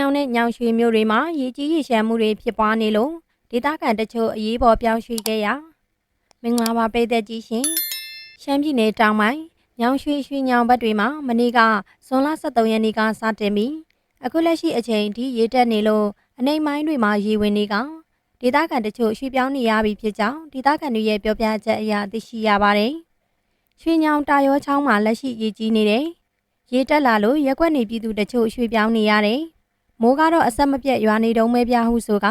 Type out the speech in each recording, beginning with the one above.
ောင်နဲ့ညောင်ရွှေမြို့တွေမှာရေကြီးရေရှမ်းမှုတွေဖြစ်ပွားနေလို့ဒေသခံတချို့အရေးပေါ်ပြောင်းရွှေ့ခဲ့ရမင်္ဂလာပါပြည်သက်ကြီးရှင်ရှမ်းပြည်နယ်တောင်ပိုင်းညောင်ရွှေရွှေညောင်ဘက်တွေမှာမနေ့ကဇွန်လ23ရက်နေ့ကစတင်ပြီးအခုလက်ရှိအချိန်ထိရေတက်နေလို့အနေမိုင်းတွေမှာရေဝင်နေကဒေသခံတချို့ရွှေ့ပြောင်းနေရပြီဖြစ်ကြောင်းဒေသခံတွေရဲ့ပြောပြချက်အရသိရှိရပါတယ်ရွှေညောင်တာရောချောင်းမှာလက်ရှိရေကြီးနေတယ်ရေတက်လာလို့ရက်ွက်နေပြည်သူတချို့ရွှေ့ပြောင်းနေရတယ် မိုးကတော့အဆက်မပြတ်ရွာနေတုံးမဲပြဟုဆိုက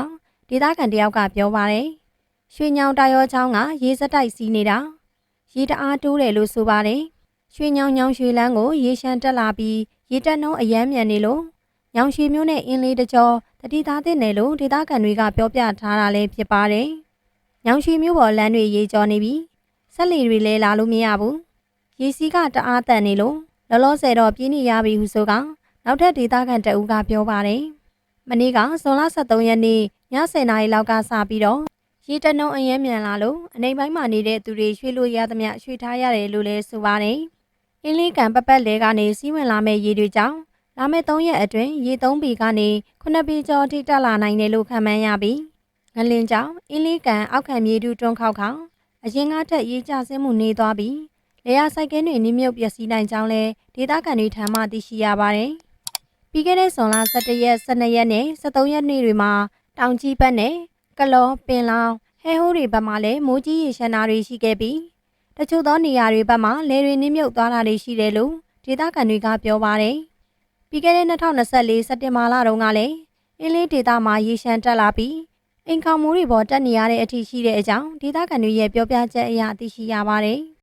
ဒေသခံတယောက်ကပြောပါတယ်။ရွှေညောင်တာရောချောင်းကရေစက်တိုက်စီးနေတာရေတအားတိုးတယ်လို့ဆိုပါတယ်။ရွှေညောင်ညောင်ရွှေလန်းကိုရေရှမ်းတက်လာပြီးရေတက်နှုံးအယမ်းမြန်နေလို့ညောင်ရွှေမျိုးနဲ့အင်းလေးတကြောတတိသားတဲ့နယ်လို့ဒေသခံတွေကပြောပြထားတာလည်းဖြစ်ပါတယ်။ညောင်ရွှေမျိုးပေါ်လမ်းတွေရေကျော်နေပြီးဆက်လီတွေလည်းလာလို့မရဘူး။ရေစီးကတအားတန်နေလို့လောလောဆယ်တော့ပြင်းနေရပြီဟုဆိုက နောက်ထပ်ဒေသခံတအူးကပြောပါတယ်။မနေ့ကဇွန်လ23ရက်နေ့ည10:00နာရီလောက်ကစပြီးတော့ရေတနှုံအရင်မြန်လာလို့အနေပိုင်းမှာနေတဲ့သူတွေရွှေ့လို့ရသမျှရွှေ့ထားရတယ်လို့လည်းဆိုပါတယ်။အင်းလေးကန်ပပတ်လဲကနေစီးဝင်လာမဲ့ရေတွေကြောင့်လာမယ့်3ရက်အတွင်းရေ3ပေကနေ9ပေကျော်ထိတက်လာနိုင်တယ်လို့ခန့်မှန်းရပြီးငလင်ကြောင့်အင်းလေးကန်အောက်ခံမြေတူတွန်းခောက်ခေါအရင်ကထက်ရေကျဆင်းမှုနေသွားပြီးလေယာစိုက်ကင်းတွေနင်းမြုပ်ပျက်စီးနိုင်ကြောင်းလဲဒေသခံတွေထံမှသိရှိရပါတယ်။ ပြီးခဲ့တဲ့ဇွန်လ17ရက်12ရက်နဲ့13ရက်နေ့တွေမှာတောင်ကြီးဘက်နဲ့ကလောပင်လောင်ဟဲဟိုးတွေဘက်မှာလည်းမိုးကြီးရေရှမ်းတာတွေရှိခဲ့ပြီးတချို့သောနေရာတွေဘက်မှာလေတွေနှိမ့်မြုပ်သွားတာတွေရှိတယ်လို့ဒေသခံတွေကပြောပါတယ်။ပြီးခဲ့တဲ့2024စက်တင်ဘာလတုန်းကလည်းအင်းလေးဒေသမှာရေရှမ်းတက်လာပြီးအိမ်ခေါင်မိုးတွေပေါ်တက်နေရတဲ့အထိရှိတဲ့အကြောင်းဒေသခံတွေရဲ့ပြောပြချက်အရသိရှိရပါတယ်။